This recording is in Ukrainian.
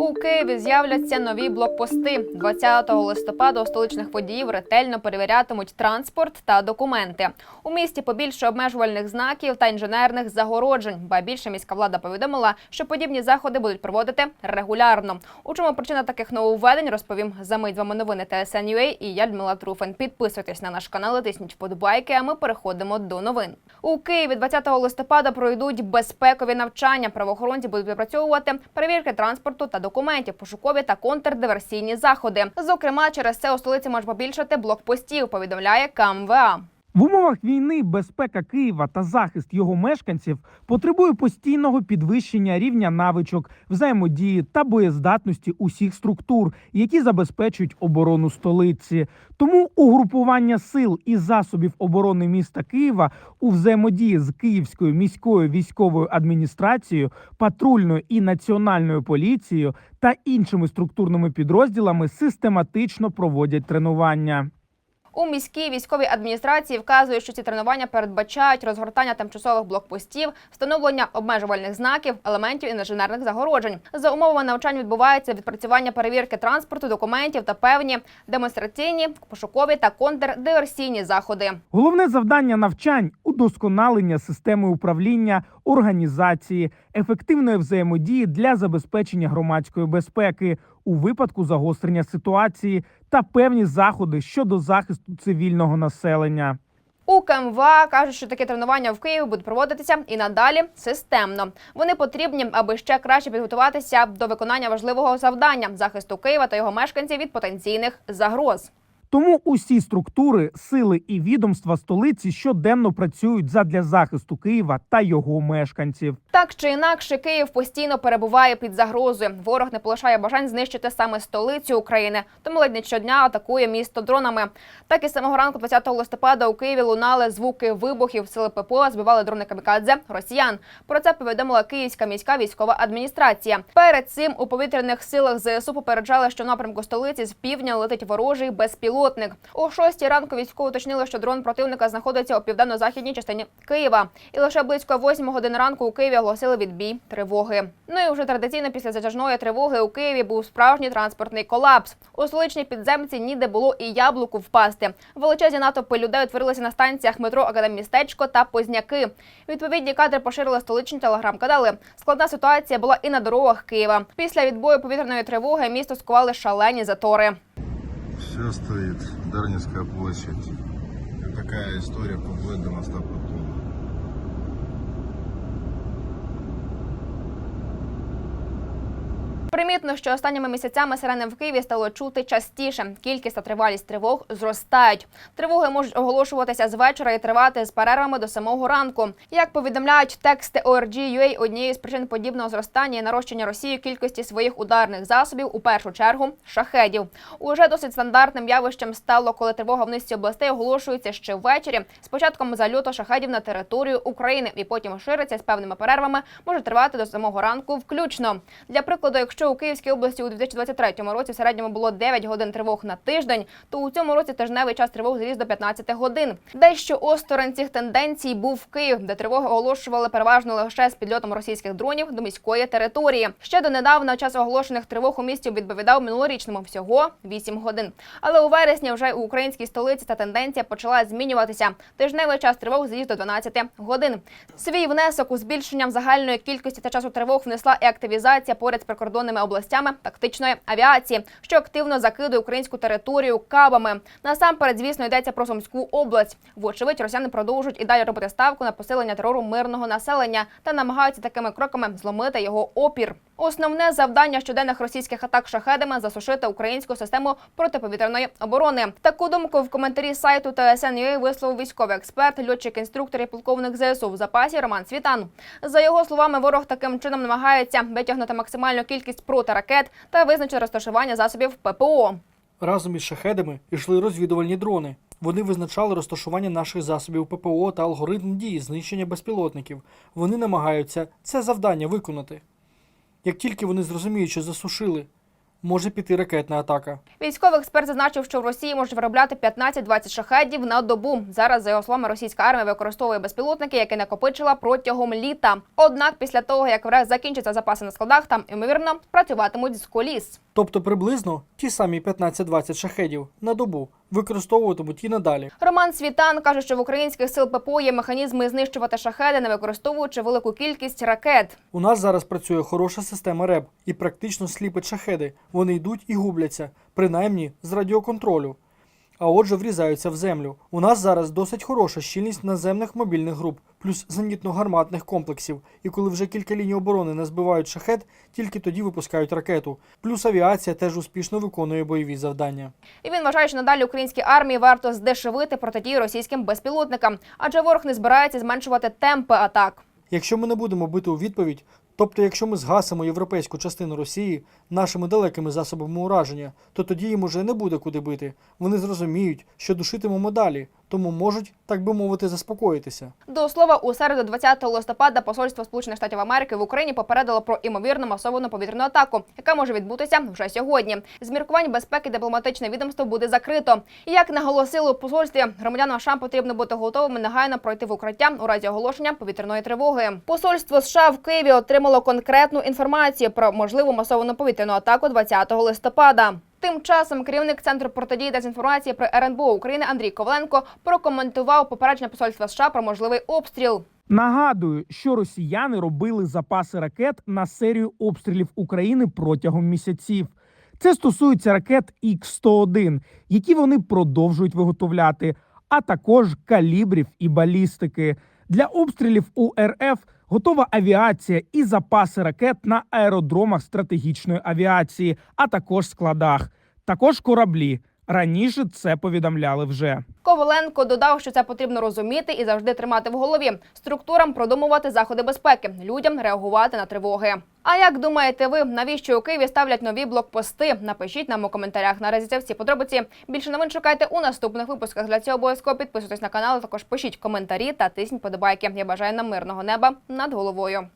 У Києві з'являться нові блокпости. 20 листопада у столичних водіїв ретельно перевірятимуть транспорт та документи. У місті побільше обмежувальних знаків та інженерних загороджень. Ба більше міська влада повідомила, що подібні заходи будуть проводити регулярно. У чому причина таких нововведень, розповім за мить вами новини ТСН.UA і я Людмила Труфен. Підписуйтесь на наш канал, тисніть вподобайки. А ми переходимо до новин. У Києві 20 листопада пройдуть безпекові навчання. Правоохоронці будуть відпрацьовувати перевірки транспорту та документів, пошукові та контрдиверсійні заходи. Зокрема, через це у столиці може побільшати блокпостів. Повідомляє КМВА. В умовах війни безпека Києва та захист його мешканців потребує постійного підвищення рівня навичок, взаємодії та боєздатності усіх структур, які забезпечують оборону столиці. Тому угрупування сил і засобів оборони міста Києва у взаємодії з Київською міською військовою адміністрацією, патрульною і національною поліцією та іншими структурними підрозділами систематично проводять тренування. У міській військовій адміністрації вказують, що ці тренування передбачають розгортання тимчасових блокпостів, встановлення обмежувальних знаків, елементів інженерних загороджень. За умовами навчань відбувається відпрацювання перевірки транспорту, документів та певні демонстраційні, пошукові та контрдиверсійні заходи. Головне завдання навчань удосконалення системи управління, організації, ефективної взаємодії для забезпечення громадської безпеки у випадку загострення ситуації та певні заходи щодо захисту цивільного населення. У КМВА кажуть, що таке тренування в Києві будуть проводитися і надалі системно. Вони потрібні, аби ще краще підготуватися до виконання важливого завдання захисту Києва та його мешканців від потенційних загроз. Тому усі структури, сили і відомства столиці щоденно працюють задля захисту Києва та його мешканців. Так чи інакше, Київ постійно перебуває під загрозою. Ворог не полишає бажань знищити саме столицю України, тому ледь не щодня атакує місто дронами. Так і самого ранку, 20 листопада, у Києві лунали звуки вибухів. Сили ППО збивали дрони камікадзе росіян. Про це повідомила Київська міська військова адміністрація. Перед цим у повітряних силах ЗСУ попереджали, що в напрямку столиці з півдня летить ворожий безпілотник. О 6 ранку військово уточнили, що дрон противника знаходиться у південно-західній частині Києва. І лише близько 8 години ранку у Києві оголосили відбій тривоги. Ну і вже традиційно після затяжної тривоги у Києві був справжній транспортний колапс. У столичній підземці ніде було і яблуку впасти. Величезні натовпи людей утворилися на станціях метро Академмістечко та Позняки. Відповідні кадри поширили столичні телеграм-канали. Складна ситуація була і на дорогах Києва. Після відбою повітряної тривоги місто скували шалені затори. Все стоит. Дарницкая площадь. Такая история по до моста Примітно, що останніми місяцями сирени в Києві стало чути частіше. Кількість та тривалість тривог зростають. Тривоги можуть оголошуватися з вечора і тривати з перервами до самого ранку. Як повідомляють тексти ORG.ua, однією з причин подібного зростання є нарощення Росії кількості своїх ударних засобів, у першу чергу шахедів. Уже досить стандартним явищем стало, коли тривога в низці областей оголошується ще ввечері з початком зальоту шахедів на територію України і потім шириться з певними перервами, може тривати до самого ранку включно. Для прикладу, якщо у Київській області у 2023 році в середньому було 9 годин тривог на тиждень, то у цьому році тижневий час тривог зріс до 15 годин. Дещо осторонь цих тенденцій був Київ, де тривоги оголошували переважно лише з підльотом російських дронів до міської території. Ще донедавна час оголошених тривог у місті відповідав минулорічному всього 8 годин. Але у вересні вже у українській столиці та тенденція почала змінюватися. Тижневий час тривог зріс до 12 годин. Свій внесок у збільшенням загальної кількості та часу тривог внесла і активізація поряд з прикордонними областями тактичної авіації, що активно закидує українську територію кабами. Насамперед, звісно, йдеться про Сумську область. Вочевидь, росіяни продовжують і далі робити ставку на посилення терору мирного населення та намагаються такими кроками зломити його опір. Основне завдання щоденних російських атак шахедами засушити українську систему протиповітряної оборони. Таку думку в коментарі сайту ТСН.UA висловив військовий експерт, льотчик інструктор і полковник ЗСУ в запасі Роман Світан. За його словами, ворог таким чином намагається витягнути максимальну кількість протиракет та визначив розташування засобів ППО. Разом із шахедами йшли розвідувальні дрони. Вони визначали розташування наших засобів ППО та алгоритм дії знищення безпілотників. Вони намагаються це завдання виконати. Як тільки вони зрозуміють, що засушили може піти ракетна атака. Військовий експерт зазначив, що в Росії можуть виробляти 15-20 шахедів на добу. Зараз, за його словами, російська армія використовує безпілотники, які накопичила протягом літа. Однак, після того як ВРФ закінчаться запаси на складах, там ймовірно працюватимуть з коліс. Тобто приблизно ті самі 15-20 шахедів на добу використовуватимуть і надалі. Роман Світан каже, що в українських сил ППО є механізми знищувати шахеди, не використовуючи велику кількість ракет. У нас зараз працює хороша система РЕБ і практично сліпить шахеди. Вони йдуть і губляться, принаймні з радіоконтролю. А отже, врізаються в землю. У нас зараз досить хороша щільність наземних мобільних груп, плюс зенітно-гарматних комплексів. І коли вже кілька ліній оборони не збивають шахет, тільки тоді випускають ракету. Плюс авіація теж успішно виконує бойові завдання. І він вважає, що надалі українській армії варто здешевити протидію російським безпілотникам, адже ворог не збирається зменшувати темпи атак. Якщо ми не будемо бити у відповідь, тобто якщо ми згасимо європейську частину Росії нашими далекими засобами ураження, то тоді їм уже не буде куди бити. Вони зрозуміють, що душитимемо далі, тому можуть, так би мовити, заспокоїтися. До слова, у середу 20 листопада посольство Сполучених Штатів Америки в Україні попередило про імовірну масовану повітряну атаку, яка може відбутися вже сьогодні. З міркувань безпеки дипломатичне відомство буде закрито. Як наголосили у посольстві, громадянам США потрібно бути готовими негайно пройти в укриття у разі оголошення повітряної тривоги. Посольство США в Києві отримало конкретну інформацію про можливу масовану повітряну атаку 20 листопада. Тим часом керівник центру протидії дезінформації при РНБО України Андрій Коваленко прокоментував попередження посольства США про можливий обстріл. Нагадую, що росіяни робили запаси ракет на серію обстрілів України протягом місяців. Це стосується ракет Х-101, які вони продовжують виготовляти, а також калібрів і балістики. Для обстрілів у РФ готова авіація і запаси ракет на аеродромах стратегічної авіації, а також складах, також кораблі. Раніше це повідомляли вже. Коваленко додав, що це потрібно розуміти і завжди тримати в голові. Структурам продумувати заходи безпеки, людям реагувати на тривоги. А як думаєте ви, навіщо у Києві ставлять нові блокпости? Напишіть нам у коментарях. Наразі це всі подробиці. Більше новин шукайте у наступних випусках. Для цього обов'язково підписуйтесь на канал. Також пишіть коментарі та тисніть подобайки. Я бажаю нам мирного неба над головою.